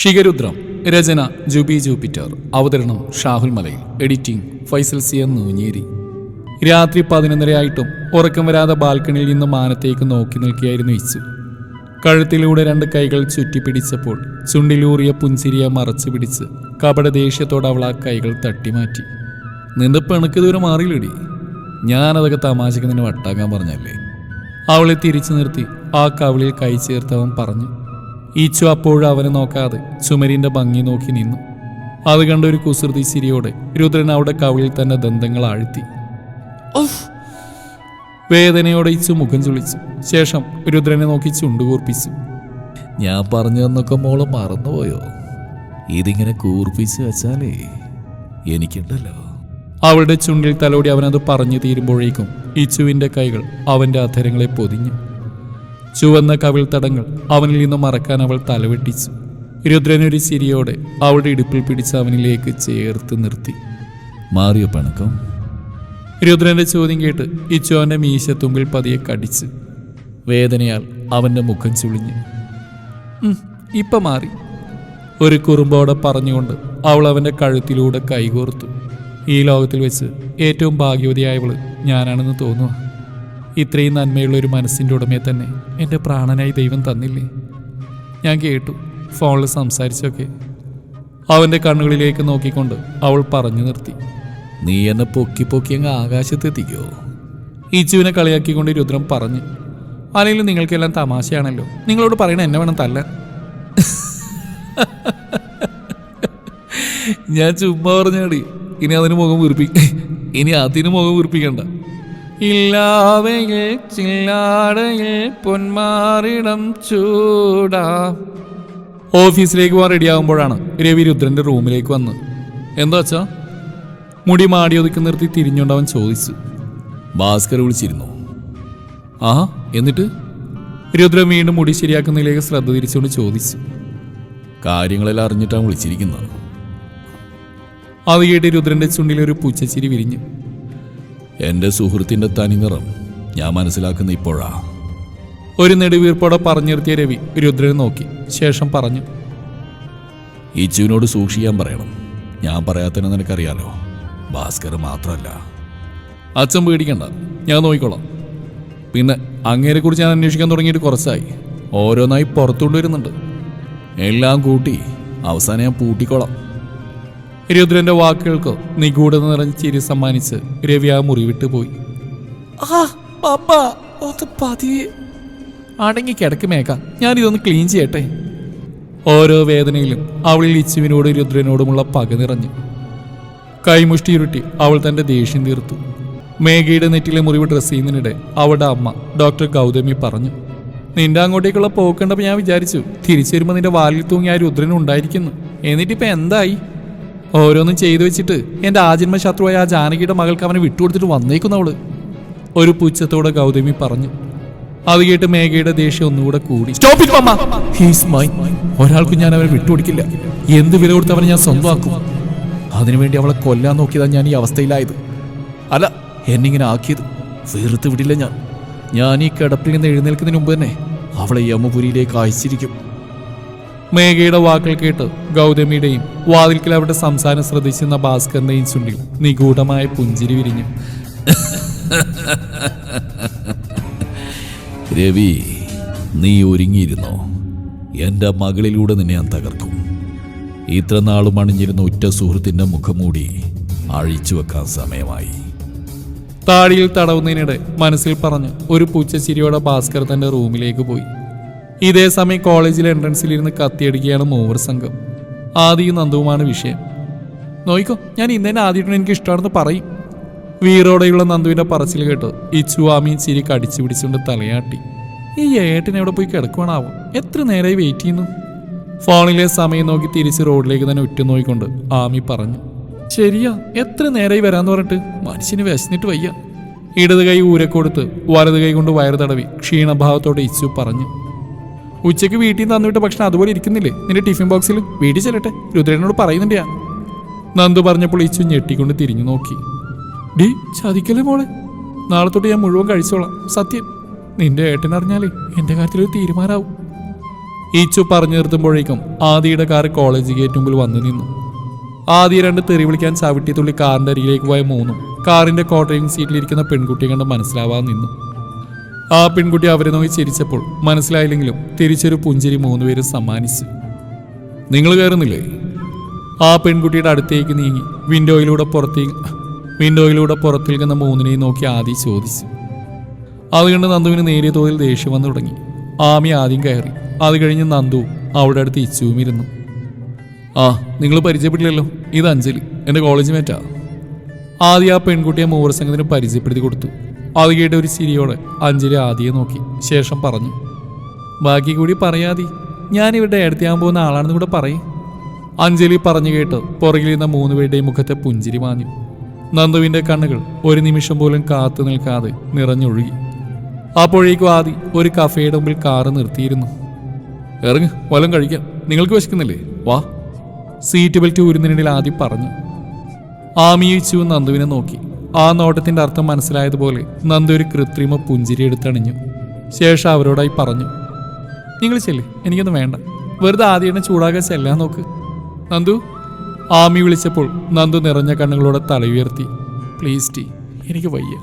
ഷിഗരുദ്രം രചന Jubi Jupiter. അവതരണം Shahul Malayil. Editing Faisal C M Noonjeri. രാത്രി പതിനൊന്നരയായിട്ടും ഉറക്കം വരാതെ ബാൽക്കണിയിൽ നിന്ന് മാനത്തേക്ക് നോക്കി നിൽക്കുകയായിരുന്നു ഇച്ചു കഴുത്തിലൂടെ രണ്ട് കൈകൾ ചുറ്റിപ്പിടിച്ചപ്പോൾ ചുണ്ടിലൂറിയ പുഞ്ചിരിയെ മറച്ചു പിടിച്ച് കപട ദേഷ്യത്തോടെ അവൾ ആ കൈകൾ തട്ടിമാറ്റി. നിന്റെ പെണക്ക് ദൂരം മാറിയില്ലടി. ഞാനതൊക്കെ തമാശക്ക് നിന്നെ വട്ടാക്കാൻ പറഞ്ഞല്ലേ? അവളെ തിരിച്ചു നിർത്തി ആ കവിളിൽ കൈ ചേർത്തവൻ പറഞ്ഞു ഈച്ചു അപ്പോഴും അവനെ നോക്കാതെ ചുമരിന്റെ ഭംഗി നോക്കി നിന്നു. അത് കണ്ട ഒരു കുസൃതി ചിരിയോടെ രുദ്രൻ അവിടെ കവിളിൽ തന്നെ ദന്തങ്ങൾ ആഴ്ത്തി. വേദനയോടെ ഇച്ചു മുഖം ചുളിച്ചു. ശേഷം രുദ്രനെ നോക്കി ചുണ്ടുകൂർപ്പിച്ചു. ഞാൻ പറഞ്ഞു തന്നൊക്കെ മോൾ മറന്നുപോയോ? ഇതിങ്ങനെ കൂർപ്പിച്ച് വെച്ചാലേ എനിക്കുണ്ടല്ലോ. അവളുടെ ചുണ്ടിൽ തലോടി അവനത് പറഞ്ഞു തീരുമ്പോഴേക്കും ഇച്ചുവിന്റെ കൈകൾ അവന്റെ അധരങ്ങളെ പൊതിഞ്ഞു. ചുവന്ന കവിൾ തടങ്ങൾ അവനിൽ നിന്ന് മറക്കാൻ അവൾ തലവെട്ടിച്ചു. രുദ്രനൊരു ചിരിയോടെ അവളുടെ ഇടുപ്പിൽ പിടിച്ച് അവനിലേക്ക് ചേർത്ത് നിർത്തി. മാറിയ പണക്കം? രുദ്രന്റെ ചോദ്യം കേട്ട് ഇച്ചോന്റെ മീശ തുമ്പിൽ പതിയെ കടിച്ച്. വേദനയാൽ അവന്റെ മുഖം ചുളിഞ്ഞു. ഇപ്പം മാറി. ഒരു കുറുമ്പോടെ പറഞ്ഞുകൊണ്ട് അവൾ അവന്റെ കഴുത്തിലൂടെ കൈകോർത്തു. ഈ ലോകത്തിൽ വെച്ച് ഏറ്റവും ഭാഗ്യവതിയായവൾ ഞാനാണെന്ന് തോന്നുക ഇത്രയും നന്മയുള്ള ഒരു മനസ്സിന്റെ ഉടമയെ തന്നെ എന്റെ പ്രാണനായി ദൈവം തന്നില്ലേ? ഞാൻ കേട്ടു ഫോണിൽ സംസാരിച്ചൊക്കെ. അവന്റെ കണ്ണുകളിലേക്ക് നോക്കിക്കൊണ്ട് അവൾ പറഞ്ഞു നിർത്തി. നീ എന്നെ പൊക്കി പൊക്കി അങ്ങ് ആകാശത്തെത്തിക്കോ? ഈച്ചുവിനെ കളിയാക്കിക്കൊണ്ട് രുദ്രം പറഞ്ഞു. അല്ലെങ്കിൽ നിങ്ങൾക്കെല്ലാം തമാശയാണല്ലോ. നിങ്ങളോട് പറയണ എന്നെ വേണം തല്ല ഞാൻ ചുമ്മാ പറഞ്ഞാടി ഇനി അതിന് മുഖം വീർപ്പിക്ക ഇനി അതിന് മുഖം വീർപ്പിക്കണ്ട. ഇല്ലാവയിൽ ചില്ലാടയിൽ പൊന്മാറിടം ചൂടാ. ഓഫീസിലേക്ക് പോകാൻ റെഡിയാകുമ്പോഴാണ് രവി രുദ്രന്റെ റൂമിലേക്ക് വന്ന്. എന്താ വച്ചാ മുടി മാടി ഒതുക്കി നിർത്തി തിരിഞ്ഞുകൊണ്ട് അവൻ ചോദിച്ചു. ഭാസ്കർ വിളിച്ചിരുന്നു. ആ എന്നിട്ട്? രുദ്രൻ വീണ്ടും മുടി ശരിയാക്കുന്നതിലേക്ക് ശ്രദ്ധ തിരിച്ചുകൊണ്ട് ചോദിച്ചു. കാര്യങ്ങളെല്ലാം അറിഞ്ഞിട്ടാണ് വിളിച്ചിരിക്കുന്നത്. അത് കേട്ട് രുദ്രന്റെ ചുണ്ടിലൊരു പൂച്ചച്ചിരി വിരിഞ്ഞു. എന്റെ സുഹൃത്തിന്റെ തനിനിറം ഞാൻ മനസ്സിലാക്കുന്ന ഇപ്പോഴാ. ഒരു നെടുവീർപ്പോടെ പറഞ്ഞിരുത്തിയ രവി രുദ്രനെ നോക്കി. ശേഷം പറഞ്ഞു. ഇച്ചുവിനോട് സൂക്ഷിക്കാൻ പറയണം. ഞാൻ പറയാത്തന്നെ നിനക്കറിയാലോ? ഭാസ്കർ മാത്രമല്ല. അച്ഛൻ പേടിക്കണ്ട. ഞാൻ നോക്കിക്കോളാം. പിന്നെ അങ്ങേരെക്കുറിച്ച് ഞാൻ അന്വേഷിക്കാൻ തുടങ്ങിയിട്ട് കുറച്ചായി. ഓരോന്നായി പുറത്തുകൊണ്ടുവരുന്നുണ്ട് എല്ലാം കൂട്ടി അവസാനം ഞാൻ പൂട്ടിക്കോളാം. രുദ്രന്റെ വാക്കുകൾക്ക് നിഗൂഢത നിറഞ്ഞ ചിരി സമ്മാനിച്ച് രവി ആ മുറി വിട്ടു പോയി അടങ്ങി കിടക്കുമേക്ക ഞാൻ ഇതൊന്ന് ക്ലീൻ ചെയ്യട്ടെ. ഓരോ വേദനയിലും അവളിൽ ഇച്ചുവിനോടും രുദ്രനോടുമുള്ള പക നിറഞ്ഞു. കൈമുഷ്ടി ഉരുട്ടി അവൾ തന്റെ ദേഷ്യം തീർത്തു. മേഘയുടെ നെറ്റിലെ മുറിവ് ഡ്രസ് ചെയ്യുന്നതിനിടെ അവളുടെ അമ്മ ഡോക്ടർ ഗൗതമി പറഞ്ഞു നിന്റെ അങ്ങോട്ടേക്കുള്ള പോക്കണ്ടപ്പോൾ ഞാൻ വിചാരിച്ചു തിരിച്ചു വരുമ്പോൾ നിന്റെ വാലിൽ തൂങ്ങി ആ രുദ്രൻ ഉണ്ടായിരിക്കുന്നു. എന്നിട്ടിപ്പോ എന്തായി? ഓരോന്നും ചെയ്തു വെച്ചിട്ട് എന്റെ ആജന്മ ശത്രുവായ ആ ജാനകിയുടെ മകൾക്ക് അവനെ വിട്ടുകൊടുത്തിട്ട് വന്നേക്കുന്നവൾ ഒരു പുച്ഛത്തോടെ ഗൗതമി പറഞ്ഞു അത് കേട്ട് മേഘയുടെ ദേഷ്യം ഒന്നുകൂടെ കൂടി. ഒരാൾക്കും ഞാൻ അവനെ വിട്ടുകൊടുക്കില്ല. എന്ത് വില കൊടുത്ത് അവനെ ഞാൻ സ്വന്തമാക്കും? അതിനുവേണ്ടി അവളെ കൊല്ലാൻ നോക്കിയതാണ് ഞാൻ ഈ അവസ്ഥയിലായത്. അല്ല എന്നിങ്ങനെ ആക്കിയത് വെറുത്ത് വിടില്ല ഞാൻ. ഞാൻ ഈ കിടപ്പിൽ നിന്ന് എഴുന്നേൽക്കുന്നതിന് മുമ്പ് തന്നെ അവളെ യമപുരിയിലേക്ക് അയച്ചിരിക്കും. മേഘയുടെ വാക്കുകൾ കേട്ട് ഗൗതമിയുടെയും വാതിൽക്കൽ അവരുടെ സംസാരം ശ്രദ്ധിച്ചിരുന്ന ഭാസ്കറിന്റെയും ചുണ്ടിൽ നിഗൂഢമായ പുഞ്ചിരി വിരിഞ്ഞു. രവി നീ ഒരുങ്ങിയിരുന്നോ? എന്റെ മകളിലൂടെ നിന്നെ ഞാൻ തകർക്കും ഇത്ര നാളും അണിഞ്ഞിരുന്ന ഉറ്റ സുഹൃത്തിന്റെ മുഖംമൂടി അഴിച്ചു വെക്കാൻ സമയമായി. താടിയിൽ തടവുന്നതിനിടെ മനസ്സിൽ പറഞ്ഞ് ഒരു പൂച്ചച്ചിരിയോടെ ഭാസ്കർ തന്റെ റൂമിലേക്ക് പോയി. ഇതേ സമയം കോളേജിലെ എൻട്രൻസിൽ ഇരുന്ന് കത്തിയടിക്കുകയാണ് മൂവർ സംഘം. ആദിയും നന്ദുവുമാണ് വിഷയം. നോയിക്കോ ഞാൻ ഇന്ന് തന്നെ ആദ്യമായിട്ട് എനിക്ക് ഇഷ്ടമാണെന്ന് പറയും. വീറോടെയുള്ള നന്ദുവിന്റെ പറച്ചിൽ കേട്ട് ഇച്ചുവാമി ചിരി കടിച്ചു പിടിച്ചുകൊണ്ട് തലയാട്ടി. ഈ ഏട്ടൻ എവിടെ പോയി കിടക്കുവാണാവും? എത്ര നേരമായി വെയിറ്റ് ചെയ്യുന്നു? ഫോണിലെ സമയം നോക്കി തിരിച്ച് റോഡിലേക്ക് തന്നെ ഉറ്റുനോയിക്കൊണ്ട് ആമി പറഞ്ഞു. ശരിയാ എത്ര നേരമായി വരാന്ന് പറഞ്ഞിട്ട്? മനുഷ്യന് വിശന്നിട്ട് വയ്യ. ഇടത് കൈ ഊരക്കൊടുത്ത് വലത് കൈ കൊണ്ട് വയറ് തടവി ക്ഷീണഭാവത്തോടെ ഇച്ചു പറഞ്ഞു. ഉച്ചയ്ക്ക് വീട്ടിൽ നിന്ന് തന്നിട്ട് ഭക്ഷണം അതുപോലെ ഇരിക്കുന്നില്ലേ? നിന്റെ ടിഫിൻ ബോക്സിൽ വീട്ടിൽ ചെല്ലട്ടെ. രുദ്രനോട് പറയുന്നുണ്ട് ഞാൻ. നന്ദു പറഞ്ഞപ്പോൾ ഇച്ചു ഞെട്ടിക്കൊണ്ട് തിരിഞ്ഞു നോക്കി. ഡി ചതിക്കല്ലേ മോളെ? നാളെ തൊട്ട് ഞാൻ മുഴുവൻ കഴിച്ചോളാം. സത്യം. നിന്റെ ഏട്ടൻ ഏട്ടനറിഞ്ഞാലേ എന്റെ കാര്യത്തിലൊരു തീരുമാനമാവും. ഈച്ചു പറഞ്ഞു നിർത്തുമ്പോഴേക്കും ആദിയുടെ കാർ കോളേജ് ഗേറ്റ് മുമ്പിൽ വന്നു നിന്നു. ആദി രണ്ട് തെറി വിളിക്കാൻ ചവിട്ടി കാറിന്റെ അരികിലേക്ക് പോയ മൂന്നും കാറിന്റെ കോട്ടറിംഗ് സീറ്റിലിരിക്കുന്ന പെൺകുട്ടിയെ കണ്ട് മനസ്സിലാവാൻ നിന്നു. ആ പെൺകുട്ടി അവരെ നോക്കി ചിരിച്ചപ്പോൾ മനസ്സിലായില്ലെങ്കിലും തിരിച്ചൊരു പുഞ്ചിരി മൂന്നുപേരും സമ്മാനിച്ചു. നിങ്ങൾ കയറുന്നില്ലേ? ആ പെൺകുട്ടിയുടെ അടുത്തേക്ക് നീങ്ങി വിൻഡോയിലൂടെ പുറത്തേക്ക് വിൻഡോയിലൂടെ പുറത്തേക്കുന്ന മൂന്നിനെയും നോക്കി ആദി ചോദിച്ചു. അത് കണ്ട് നന്ദുവിന് നേരിയ തോതിൽ ദേഷ്യം വന്നു തുടങ്ങി. ആമി ആദ്യം കയറി. അത് കഴിഞ്ഞ് നന്ദു അവിടെ അടുത്ത് ഇച്ചുവും ഇരുന്നു ആ നിങ്ങൾ പരിചയപ്പെട്ടില്ലല്ലോ? ഇത് അഞ്ജലി എന്റെ കോളേജ് മേറ്റാ ആദ്യം ആ പെൺകുട്ടിയെ മൂവർ സംഘത്തിന് പരിചയപ്പെടുത്തി കൊടുത്തു. കേട്ട ഒരു ചിരിയോടെ അഞ്ജലി ആദ്യം നോക്കി. ശേഷം പറഞ്ഞു ബാക്കി കൂടി പറയാതി. ഞാൻ ഇവിടെ എടുത്തിയാൻ പോകുന്ന ആളാണെന്ന് കൂടെ പറയും. അഞ്ജലി പറഞ്ഞു കേട്ട് പുറകിലിരുന്ന മൂന്ന് പേരുടെയും മുഖത്തെ പുഞ്ചിരി മാഞ്ഞു. നന്ദുവിന്റെ കണ്ണുകൾ ഒരു നിമിഷം പോലും കാത്തു നിൽക്കാതെ നിറഞ്ഞൊഴുകി. അപ്പോഴേക്കും ആദി ഒരു കഫേയുടെ മുമ്പിൽ കാറ് നിർത്തിയിരുന്നു. ഇറങ്ങ് വലം കഴിക്കാം. നിങ്ങൾക്ക് വിശക്കുന്നില്ലേ? വാ. സീറ്റ് ബെൽറ്റ് ഊരുന്നതിനിടയിൽ ആദ്യം പറഞ്ഞു. ആമിയിച്ചു നന്ദുവിനെ നോക്കി. ആ നോട്ടത്തിന്റെ അർത്ഥം മനസ്സിലായതുപോലെ നന്ദി ഒരു കൃത്രിമ പുഞ്ചിരി എടുത്തണിഞ്ഞു. ശേഷം അവരോടായി പറഞ്ഞു നിങ്ങൾ ചെല്ല് എനിക്കൊന്നും വേണ്ട. വെറുതെ ആദ്യം ചൂടാകാൻ ചെല്ലാൻ നോക്ക്. നന്ദു ആമി വിളിച്ചപ്പോൾ നന്ദു നിറഞ്ഞ കണ്ണുകളോടെ തല ഉയർത്തി പ്ലീസ് ടീ എനിക്ക് വയ്യ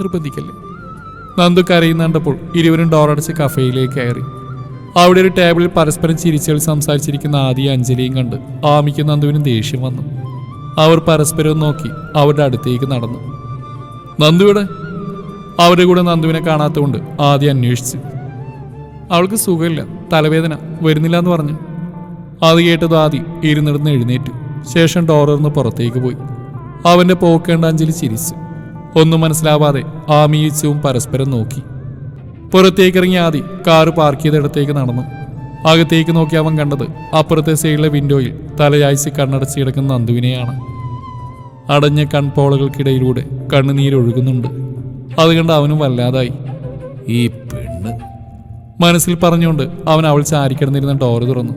നിർബന്ധിക്കല്ലേ? നന്ദു കരയുന്ന കണ്ടപ്പോൾ ഇരുവരും ഡോറടച്ച് കഫേയിലേക്ക് കയറി. അവിടെ ഒരു ടേബിളിൽ പരസ്പരം ചിരിച്ചുകൾ സംസാരിച്ചിരിക്കുന്ന ആദ്യ അഞ്ജലിയും കണ്ട് ആമിക്കും നന്ദുവിനും ദേഷ്യം വന്നു. അവർ പരസ്പരം നോക്കി അവരുടെ അടുത്തേക്ക് നടന്നു. നന്ദുവിടെ അവരുടെ കൂടെ നന്ദുവിനെ കാണാത്തതുകൊണ്ട് ആദ്യം അന്വേഷിച്ചു. അവൾക്ക് സുഖമില്ല തലവേദന വരുന്നില്ല എന്ന് പറഞ്ഞു. അത് കേട്ടത് ആദി ഇരുന്നിടന്ന് എഴുന്നേറ്റു. ശേഷം ഡോറിന്ന് പുറത്തേക്ക് പോയി. അവന്റെ പോക്കേണ്ട അഞ്ജലി ചിരിച്ചു. ഒന്നും മനസ്സിലാവാതെ ആമീച്ചവും പരസ്പരം നോക്കി. പുറത്തേക്ക് ഇറങ്ങിയ ആദി കാറ് പാർക്ക് ചെയ്തിടത്തേക്ക് നടന്നു. അകത്തേക്ക് നോക്കി അവൻ കണ്ടത് അപ്പുറത്തെ സൈഡിലെ വിൻഡോയിൽ തലയാഴ്ച കണ്ണടച്ച് കിടക്കുന്ന നന്ദുവിനെയാണ്. അടഞ്ഞ കൺപോളകൾക്കിടയിലൂടെ കണ്ണുനീരൊഴുകുന്നുണ്ട് അത് കണ്ട് അവനും വല്ലാതായി. ഈ പെണ്ണ്. മനസ്സിൽ പറഞ്ഞുകൊണ്ട് അവൻ അവൾ ചാരിക്കിടന്നിരുന്ന ഡോറ് തുറന്നു.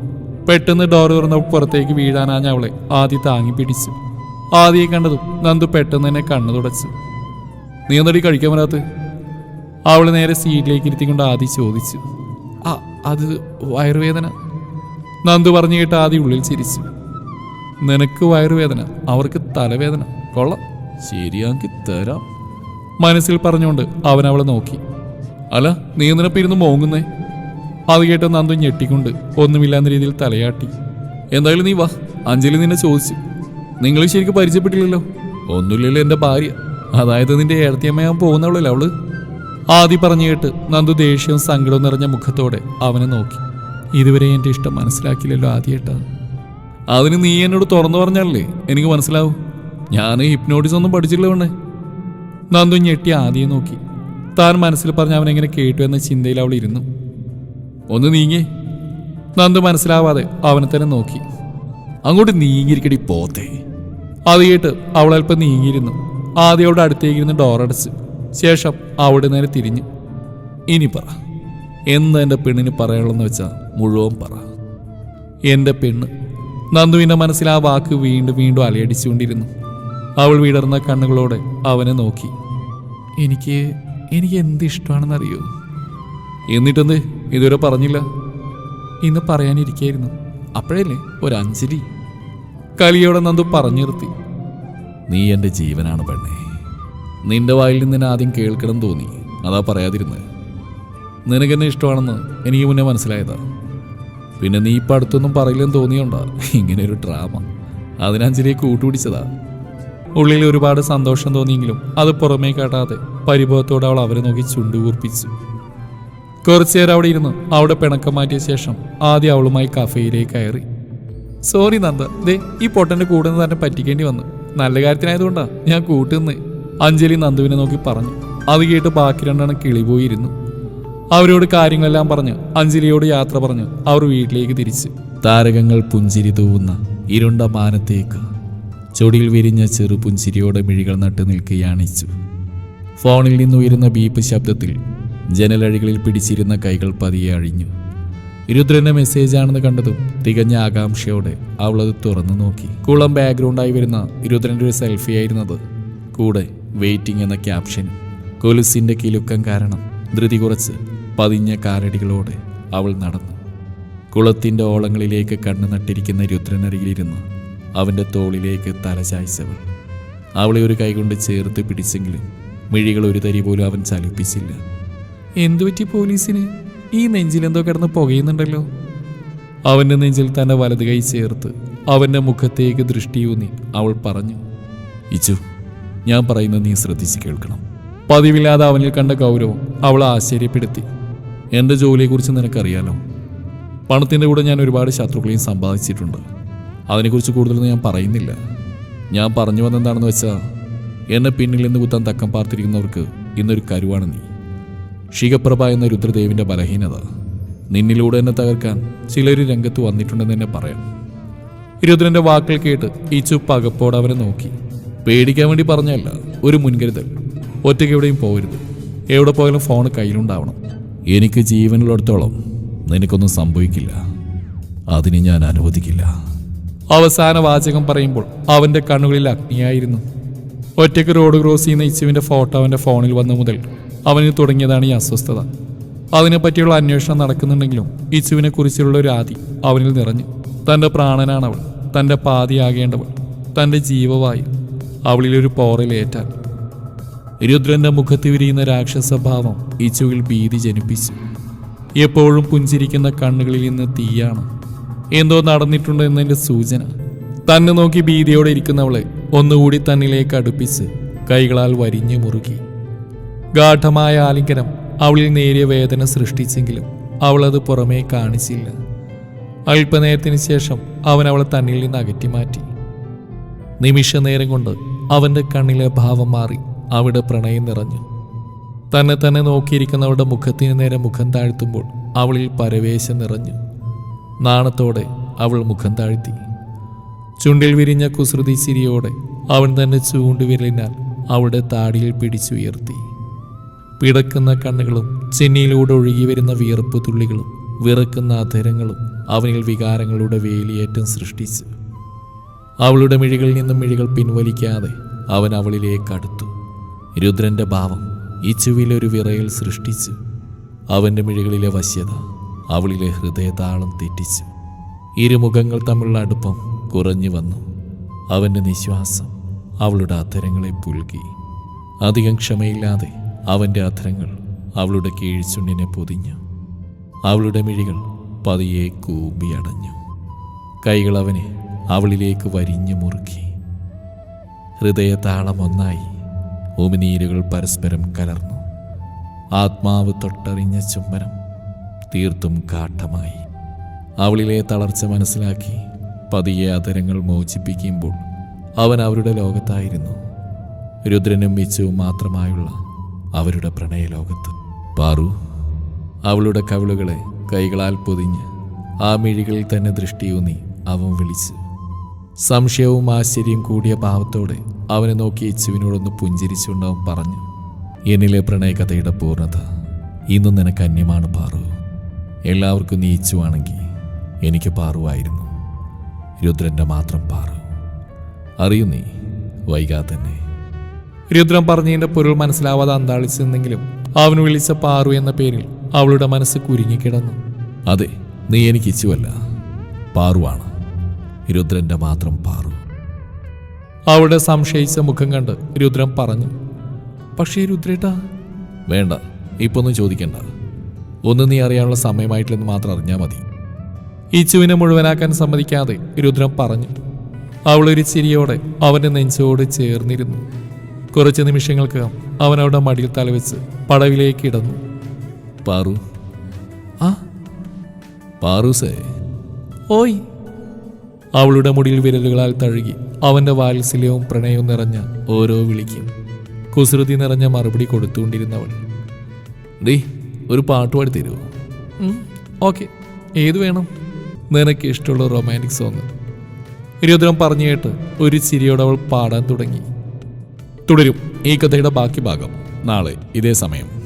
പെട്ടെന്ന് ഡോറ് തുറന്നവൾ പുറത്തേക്ക് വീഴാനാഞ്ഞ അവളെ ആദ്യ താങ്ങി പിടിച്ചു. ആദ്യം കണ്ടതും നന്ദു പെട്ടെന്ന് തന്നെ കണ്ണു തുടച്ചു. നീ ഒന്നടി കഴിക്കാൻ വരാത്ത അവൾ നേരെ സീറ്റിലേക്ക് ഇരുത്തിക്കൊണ്ട് ആദ്യം ചോദിച്ചു. ആ അത് വയറുവേദന. നന്ദു പറഞ്ഞു കേട്ട് ആദ്യ ഉള്ളിൽ ചിരിച്ചു. നിനക്ക് വയറുവേദന അവർക്ക് തലവേദന. കൊള്ളാം. ശരിയാക്കി തരാം. മനസ്സിൽ പറഞ്ഞുകൊണ്ട് അവൻ അവളെ നോക്കി. അല്ല നീ എന്തിനപ്പം ഇരുന്ന് മോങ്ങുന്നേ? അത് കേട്ട് നന്ദു ഞെട്ടിക്കൊണ്ട് ഒന്നുമില്ലാന്ന രീതിയിൽ തലയാട്ടി. എന്തായാലും നീ വാ അഞ്ജലി നിന്നെ ചോദിച്ചു. നിങ്ങൾ ശരിക്കും പരിചയപ്പെട്ടില്ലല്ലോ? ഒന്നുമില്ലല്ലോ എന്റെ ഭാര്യ. അതായത് നിന്റെ ഏഴത്തിയമ്മയാൻ പോകുന്നവളല്ലേ അവൾ? ആദ്യം പറഞ്ഞു കേട്ട് നന്ദു ദേഷ്യവും സങ്കടവും നിറഞ്ഞ മുഖത്തോടെ അവനെ നോക്കി. ഇതുവരെ എന്റെ ഇഷ്ടം മനസ്സിലാക്കില്ലല്ലോ ആദ്യമായിട്ടാ അതിന് നീ എന്നോട് തുറന്നു പറഞ്ഞാലേ എനിക്ക് മനസ്സിലാവും. ഞാൻ ഹിപ്നോട്ടിസ് ഒന്നും പഠിച്ചില്ല വേണ്ടേ നന്ദു ഞെട്ടി ആദ്യം നോക്കി. താൻ മനസ്സിൽ പറഞ്ഞ അവനെങ്ങനെ കേട്ടു എന്ന ചിന്തയിൽ അവൾ ഇരുന്നു. ഒന്ന് നീങ്ങി. നന്ദു മനസ്സിലാവാതെ അവനെ തന്നെ നോക്കി. അങ്ങോട്ട് നീങ്ങിയിരിക്കടി പോത്തേ. അത് കേട്ട് അവൾ നീങ്ങിയിരുന്നു. ആദ്യം അവളുടെ അടുത്തേക്ക് ഇരുന്ന് ഡോറടച്ചു ശേഷം അവിടെ നേരെ തിരിഞ്ഞു. ഇനി പറ. എന്താ എന്റെ പെണ്ണിന് പറയാനുള്ളതെന്ന് വെച്ചാൽ മുഴുവൻ പറ. എന്റെ പെണ്ണ് നന്ദുവിന്റെ മനസ്സിൽ ആ വാക്ക് വീണ്ടും വീണ്ടും അലയടിച്ചുകൊണ്ടിരുന്നു. അവൾ വിടർന്ന കണ്ണുകളോടെ അവനെ നോക്കി. എനിക്ക് എനിക്ക് എന്ത് ഇഷ്ടമാണെന്നറിയോ? എന്നിട്ടെന്ത്? ഇതുവരെ പറഞ്ഞില്ല. ഇന്ന് പറയാനിരിക്കായിരുന്നു. അപ്പോഴല്ലേ? ഒരു അഞ്ജലി. കലിയോടെ നന്ദു പറഞ്ഞു നിർത്തി നീ എന്റെ ജീവനാണ് പെണ്ണേ. നിന്റെ വായിൽ നിന്ന് ആദ്യം കേൾക്കണം തോന്നി. അതാ പറയാതിരുന്നത് നിനക്കെന്നെ ഇഷ്ടമാണെന്ന് എനിക്ക് മുന്നേ മനസ്സിലായതാ. പിന്നെ നീ ഇപ്പം അടുത്തൊന്നും പറയില്ലെന്ന് തോന്നിയോണ്ടാ? ഇങ്ങനെ ഒരു ഡ്രാമ അതിനഞ്ചലിയെ കൂട്ടുപിടിച്ചതാ. ഉള്ളിൽ ഒരുപാട് സന്തോഷം തോന്നിയെങ്കിലും അത് പുറമേ കാട്ടാതെ പരിഭവത്തോടെ അവൾ അവരെ നോക്കി ചുണ്ടുകൂർപ്പിച്ചു. കുറച്ചുനേരം കുറച്ചു നേരം അവിടെ ഇരുന്ന് അവിടെ പിണക്കം മാറ്റിയ ശേഷം ആദ്യം അവളുമായി കഫേയിലേക്ക് കയറി. സോറി നന്ദ. ദേ ഈ പൊട്ടന്റെ കൂടെ നിന്ന് തന്നെ പറ്റിക്കേണ്ടി വന്നു. നല്ല കാര്യത്തിനായതുകൊണ്ടാ ഞാൻ കൂട്ടുന്നേ അഞ്ജലി നന്ദുവിനെ നോക്കി പറഞ്ഞു. അത് കേട്ട് ബാക്കി രണ്ടെണ്ണം കിളിപോയിരുന്നു. അവരോട് കാര്യങ്ങളെല്ലാം പറഞ്ഞ്. അഞ്ജലിയോട് യാത്ര പറഞ്ഞ്. അവർ വീട്ടിലേക്ക് തിരിച്ചു. താരകങ്ങൾ പുഞ്ചിരി തൂവുന്ന ഇരുണ്ട മാനത്തേക്ക് ചൊടിയിൽ വിരിഞ്ഞ ചെറു പുഞ്ചിരിയോടെ മിഴികൾ നട്ടു നിൽക്കുകയാണിച്ചു. ഫോണിൽ നിന്ന് ഉയരുന്ന ബീപ്പ് ശബ്ദത്തിൽ ജനലഴികളിൽ പിടിച്ചിരുന്ന കൈകൾ പതിയെ അഴിഞ്ഞു. രുദ്രന്റെ മെസ്സേജാണെന്ന് കണ്ടതും തികഞ്ഞ ആകാംക്ഷയോടെ അവളത് തുറന്നു നോക്കി. കുളം ബാക്ക്ഗ്രൗണ്ടായി വരുന്ന രുദ്രന്റെ ഒരു സെൽഫി ആയിരുന്നത്. കൂടെ വെയിറ്റിംഗ് എന്ന ക്യാപ്ഷൻ കൊലുസിന്റെ കിലുക്കം കാരണം ധൃതി കുറച്ച് പതിഞ്ഞ കാലടികളോടെ അവൾ നടന്നു. കുളത്തിന്റെ ഓളങ്ങളിലേക്ക് കണ്ണു നട്ടിരിക്കുന്ന രുദ്രനരികിലിരുന്ന് അവന്റെ തോളിലേക്ക് തലചായ്ച്ചവൾ അവളെ ഒരു കൈകൊണ്ട് ചേർത്ത് പിടിച്ചെങ്കിലും മിഴികൾ ഒരു തരി പോലും അവൻ ചലിപ്പിച്ചില്ല. എന്തുപറ്റി പോലീസിന്? ഈ നെഞ്ചിലെന്തോ കിടന്ന് പുകയുന്നുണ്ടല്ലോ. അവന്റെ നെഞ്ചിൽ തന്നെ വലത് കൈ ചേർത്ത് അവന്റെ മുഖത്തേക്ക് ദൃഷ്ടിയൂന്നി അവൾ പറഞ്ഞു ഇച്ചു ഞാൻ പറയുന്നത് നീ ശ്രദ്ധിച്ച് കേൾക്കണം. പതിവില്ലാതെ അവനിൽ കണ്ട ഗൗരവം അവളെ ആശ്ചര്യപ്പെടുത്തി. എന്റെ ജോലിയെക്കുറിച്ച് നിനക്കറിയാലോ? പണത്തിന്റെ കൂടെ ഞാൻ ഒരുപാട് ശത്രുക്കളെയും സമ്പാദിച്ചിട്ടുണ്ട്. അതിനെക്കുറിച്ച് കൂടുതലൊന്നും ഞാൻ പറയുന്നില്ല. ഞാൻ പറഞ്ഞു വന്നെന്താണെന്ന് വെച്ചാൽ എന്നെ പിന്നിൽ നിന്ന് കുത്താൻ തക്കം പാർത്തിരിക്കുന്നവർക്ക് ഇന്നൊരു കരുവാണ് നീ. ഷികപ്രഭ എന്ന രുദ്രദേവിന്റെ ബലഹീനത. നിന്നിലൂടെ എന്നെ തകർക്കാൻ ചിലർ രംഗത്ത് വന്നിട്ടുണ്ടെന്ന് തന്നെ പറയാം. രുദ്രന്റെ വാക്കുകൾ കേട്ട് ഈച്ചു പകപ്പോടെ അവനെ നോക്കി. പേടിക്കാൻ വേണ്ടി പറഞ്ഞല്ല ഒരു മുൻകരുതൽ. ഒറ്റയ്ക്ക് എവിടെയും പോകരുത്. എവിടെ പോയാലും ഫോൺ കയ്യിലുണ്ടാവണം. എനിക്ക് ജീവനുള്ളിടത്തോളം നിനക്കൊന്നും സംഭവിക്കില്ല. അതിന് ഞാൻ അനുവദിക്കില്ല. അവസാന വാചകം പറയുമ്പോൾ അവന്റെ കണ്ണുകളിൽ അഗ്നിയായിരുന്നു. ഒറ്റയ്ക്ക് റോഡ് ക്രോസ് ചെയ്യുന്ന ഇച്ചുവിന്റെ ഫോട്ടോ അവന്റെ ഫോണിൽ വന്ന മുതൽ അവന് തുടങ്ങിയതാണ് ഈ അസ്വസ്ഥത. അതിനെപ്പറ്റിയുള്ള അന്വേഷണം നടക്കുന്നുണ്ടെങ്കിലും ഇച്ചുവിനെ കുറിച്ചുള്ള ഒരു ആദി അവനിൽ നിറഞ്ഞു. തന്റെ പ്രാണനാണവൾ തന്റെ പാതിയാകേണ്ടവൾ. തന്റെ ജീവവായു അവളിലൊരു പോറലേറ്റാൽ രുദ്രന്റെ മുഖത്ത് വിരിയുന്ന രാക്ഷസഭാവം ഇച്ചുവിൽ ഭീതി ജനിപ്പിച്ചു. എപ്പോഴും പുഞ്ചിരിക്കുന്ന കണ്ണുകളിൽ നിന്ന് തീയാണ്. എന്തോ നടന്നിട്ടുണ്ട് എന്നതിന്റെ സൂചന. തന്നെ നോക്കി ഭീതിയോടെ ഇരിക്കുന്നവളെ ഒന്നുകൂടി തന്നിലേക്ക് അടുപ്പിച്ച് കൈകളാൽ വരിഞ്ഞു മുറുകി. ഗാഠമായ ആലിംഗനം അവളിൽ നേരിയ വേദന സൃഷ്ടിച്ചെങ്കിലും അവളത് പുറമേ കാണിച്ചില്ല. അല്പനേരത്തിന് ശേഷം അവൻ അവളെ തന്നിൽ നിന്ന് അകറ്റി മാറ്റി. നിമിഷ നേരം കൊണ്ട് അവന്റെ കണ്ണിലെ ഭാവം മാറി. അവിടെ പ്രണയം നിറഞ്ഞു. തന്നെ തന്നെ നോക്കിയിരിക്കുന്നവളുടെ മുഖത്തിന് നേരെ മുഖം താഴ്ത്തുമ്പോൾ അവളിൽ പരവേശം നിറഞ്ഞു. നാണത്തോടെ അവൾ മുഖം താഴ്ത്തി. ചുണ്ടിൽ വിരിഞ്ഞ കുസൃതി ചിരിയോടെ അവൻ തന്നെ ചൂണ്ടുവിരലിനാൽ അവളുടെ താടിയിൽ പിടിച്ചുയർത്തി. പിടക്കുന്ന കണ്ണുകളും ചെന്നിയിലൂടെ ഒഴുകി വരുന്ന വിയർപ്പ് തുള്ളികളും വിറക്കുന്ന അധരങ്ങളും അവനിൽ വികാരങ്ങളുടെ വേലിയേറ്റം സൃഷ്ടിച്ചു. അവളുടെ മിഴികളിൽ നിന്നും മിഴികൾ പിൻവലിക്കാതെ അവൻ അവളിലേക്ക് അടുത്തു. രുദ്രന്റെ ഭാവം ഇച്ചുവിലൊരു വിറയൽ സൃഷ്ടിച്ച് അവന്റെ മിഴികളിലെ വശ്യത അവളിലെ ഹൃദയതാളം തെറ്റിച്ച് ഇരുമുഖങ്ങൾ തമ്മിലുള്ള അടുപ്പം കുറഞ്ഞു വന്നു. അവന്റെ നിശ്വാസം അവളുടെ അധരങ്ങളെ പുൽകി. അധികം ക്ഷമയില്ലാതെ അവന്റെ അധരങ്ങൾ അവളുടെ കീഴ്ചുണ്ടിനെ പൊതിഞ്ഞു. അവളുടെ മിഴികൾ പതിയെ കൂമ്പിയടഞ്ഞു കൈകൾ അവനെ അവളിലേക്ക് വരിഞ്ഞു മുറുക്കി. ഹൃദയതാളം ഒന്നായി ഉമിനീരുകൾ പരസ്പരം കലർന്നു. ആത്മാവ് തൊട്ടറിഞ്ഞ ചുംബനം തീർത്തും കാട്ടമായി അവളിലെ തളർച്ച മനസ്സിലാക്കി പതിയെ അതരങ്ങൾ മോചിപ്പിക്കുമ്പോൾ അവൻ അവരുടെ ലോകത്തായിരുന്നു. രുദ്രനും മിച്ചവും മാത്രമായുള്ള അവരുടെ പ്രണയലോകത്ത്. പാറു അവളുടെ കവിളുകളെ കൈകളാൽ പൊതിഞ്ഞ് ആ മിഴികളിൽ തന്നെ ദൃഷ്ടിയൂന്നി അവൻ വിളിച്ചു സംശയവും ആശ്ചര്യവും കൂടിയ ഭാവത്തോടെ അവനെ നോക്കി ഇച്ചുവിനോടൊന്ന് പുഞ്ചിരിച്ചുകൊണ്ട് പറഞ്ഞു എന്നിലെ പ്രണയകഥയുടെ പൂർണത ഇന്നും നിനക്ക് അന്യമാണ് പാറു. എല്ലാവർക്കും നീ ഇച്ചുവാണെങ്കിൽ എനിക്ക് പാറുവായിരുന്നു. രുദ്രന്റെ മാത്രം പാറു. അറിയൂ നീ വൈകാതെ തന്നെ രുദ്രൻ പറഞ്ഞതിന്റെ പൊരുൾ മനസ്സിലാവാതെ അന്താളിച്ചിരുന്നെങ്കിലും അവൻ വിളിച്ച പാറു എന്ന പേരിൽ അവളുടെ മനസ്സ് കുരുങ്ങിക്കിടന്നു അതെ നീ എനിക്ക് ഇച്ചുവല്ല പാറുവാണ്. രുദ്രന്റെ മാത്രം പാറു. അവിടെ സംശയിച്ച മുഖം കണ്ട് രുദ്രൻ പറഞ്ഞു പക്ഷേ രുദ്രേട്ടാ വേണ്ട ഇപ്പൊ ഒന്നും ചോദിക്കണ്ട. ഒന്ന് നീ അറിയാനുള്ള സമയമായിട്ടില്ലെന്ന് മാത്രം അറിഞ്ഞാൽ മതി. ഇച്ചുവിനെ മുഴുവനാക്കാൻ സമ്മതിക്കാതെ രുദ്രൻ പറഞ്ഞു അവളൊരു ചിരിയോടെ അവന്റെ നെഞ്ചോട് ചേർന്നിരുന്നു. കുറച്ച് നിമിഷങ്ങൾക്കകം അവൻ അവിടെ മടിയിൽ തലവെച്ച് പടവിലേക്ക് ഇടന്നു. പാറു. ആ? പാറു സേ. ഓയ് അവളുടെ മുടിയിൽ വിരലുകളാൽ തഴുകി അവന്റെ വാത്സല്യവും പ്രണയവും നിറഞ്ഞ ഓരോ വിളിക്കും. കുസൃതി നിറഞ്ഞ മറുപടി കൊടുത്തുകൊണ്ടിരുന്നവൾ ഡീ ഒരു പാട്ട് പാടി തരുമോ ഓക്കെ. ഏത് വേണം? നിനക്ക് ഇഷ്ടമുള്ള റൊമാന്റിക് സോങ്. ഇരുപത്തിനും പറഞ്ഞു കേട്ട് ഒരു ചിരിയോടെ അവൾ പാടാൻ തുടങ്ങി. തുടരും. ഈ കഥയുടെ ബാക്കി ഭാഗം നാളെ ഇതേ സമയം.